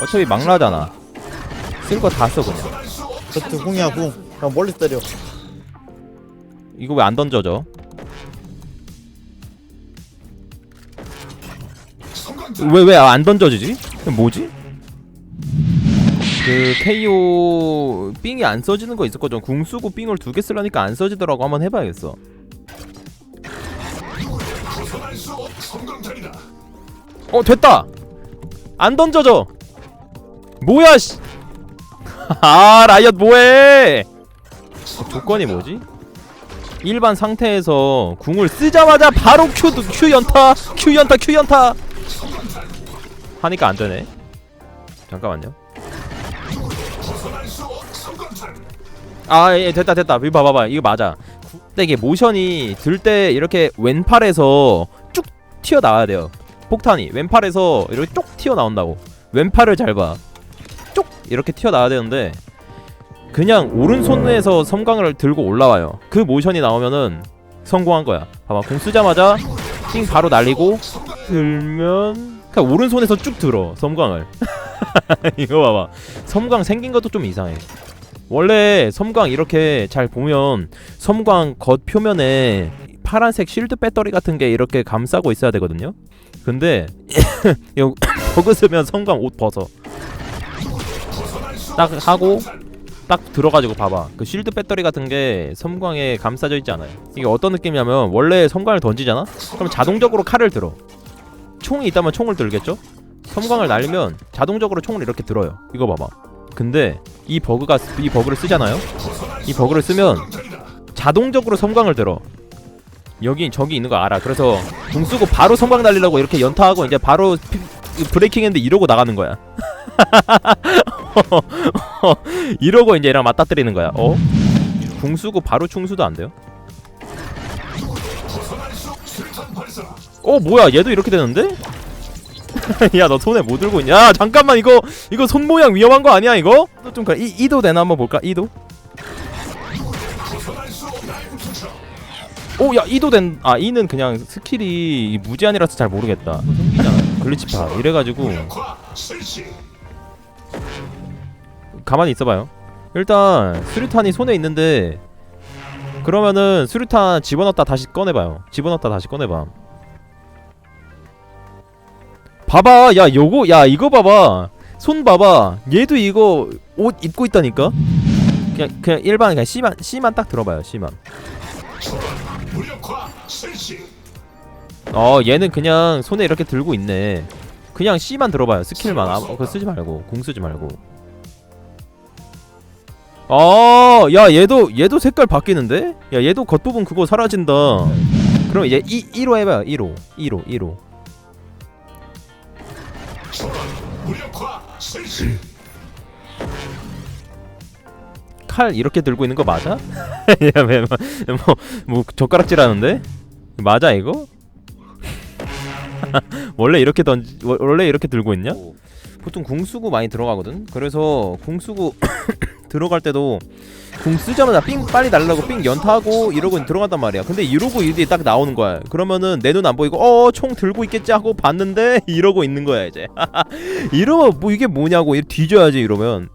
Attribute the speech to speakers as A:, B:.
A: 어차피 막나잖아. 쓸 거 다 써 그냥.
B: 저트 궁이야 궁. 그냥 멀리 때려.
A: 이거 왜 안 던져져? 왜 왜 안 던져지지? 뭐지? 그 KO 삥이 안 써지는 거 있었거든. 궁 쓰고 삥을 두 개 쓰려니까 안 써지더라고. 한번 해봐야겠어. 어 됐다! 안 던져져 뭐야 씨. 아 라이엇 뭐해? 어, 조건이 뭐지? 일반 상태에서 궁을 쓰자마자 바로 Q Q 연타 Q 연타 Q 연타. 하니까 안 되네. 잠깐만요. 아 예 됐다 됐다. 이거 봐봐봐. 이거 맞아. 근데 이게 모션이 들 때 이렇게 왼팔에서 쭉 튀어나와야 돼요. 폭탄이. 왼팔에서 이렇게 쭉 튀어나온다고. 왼팔을 잘봐 쭉 이렇게 튀어나와야 되는데 그냥 오른손에서 섬광을 들고 올라와요. 그 모션이 나오면은 성공한 거야. 봐봐 공 쓰자마자 띵 바로 날리고 들면 그냥 오른손에서 쭉 들어 섬광을. 이거 봐봐. 섬광 생긴 것도 좀 이상해. 원래 섬광 이렇게 잘 보면 섬광 겉 표면에 파란색 실드 배터리 같은 게 이렇게 감싸고 있어야 되거든요. 근데 이거 쓰면 섬광 옷 벗어 딱 하고 딱 들어가지고 봐봐. 그 실드 배터리 같은 게 섬광에 감싸져 있지 않아요. 이게 어떤 느낌이냐면 원래 섬광을 던지잖아? 그럼 자동적으로 칼을 들어. 총이 있다면 총을 들겠죠? 섬광을 날리면 자동적으로 총을 이렇게 들어요. 이거 봐봐. 근데 이 버그가 이 버그를 쓰잖아요? 이 버그를 쓰면 자동적으로 섬광을 들어. 여기 저기 있는 거 알아. 그래서 궁 쓰고 바로 섬광 날리려고 이렇게 연타하고 이제 바로 피, 브레이킹 했는데 이러고 나가는 거야 이러고 이제 얘랑 맞닥뜨리는 거야. 어? 궁 쓰고 바로 충수도 안 돼요? 어 뭐야 얘도 이렇게 되는데? 야 너 손에 뭐 들고 있냐? 야, 잠깐만 이거 이거 손 모양 위험한 거 아니야 이거? 좀 그래 이 이도 되나 한번 볼까 이도? 오야 이도 된아 이는 그냥 스킬이 무제한이라서 잘 모르겠다. 글리치파 이래가지고 가만히 있어봐요. 일단 수류탄이 손에 있는데 그러면은 수류탄 집어넣었다 다시 꺼내봐요. 집어넣었다 다시 꺼내봐. 봐봐, 야 요거, 야 이거 봐봐. 손 봐봐. 얘도 이거 옷 입고 있다니까. 그냥 그냥 일반 그냥 C만 C만 딱 들어봐요. C만. 어 얘는 그냥 손에 이렇게 들고 있네. 그냥 C만 들어봐요. 스킬만. 아, 그거 쓰지 말고 공 쓰지 말고. 아, 야 얘도 얘도 색깔 바뀌는데? 야 얘도 겉부분 그거 사라진다. 그럼 이제 2 1호 해봐요. 1호, 1호, 1호. 칼 이렇게 들고 있는 거 맞아? 야왜뭐뭐 뭐, 젓가락질 하는데? 맞아 이거? 원래 이렇게 던지 워- 원래 이렇게 들고 있냐? 보통 궁 쓰고 많이 들어가거든. 그래서 궁 쓰고 들어갈 때도 궁 쓰자마자 삥 빨리 날라고 삥 연타하고 이러고 들어간단 말이야. 근데 이러고 이게 딱 나오는 거야. 그러면은 내 눈 안 보이고 어 총 들고 있겠지 하고 봤는데 이러고 있는 거야 이제. 이러면 뭐 이게 뭐냐고 뒤져야지 이러면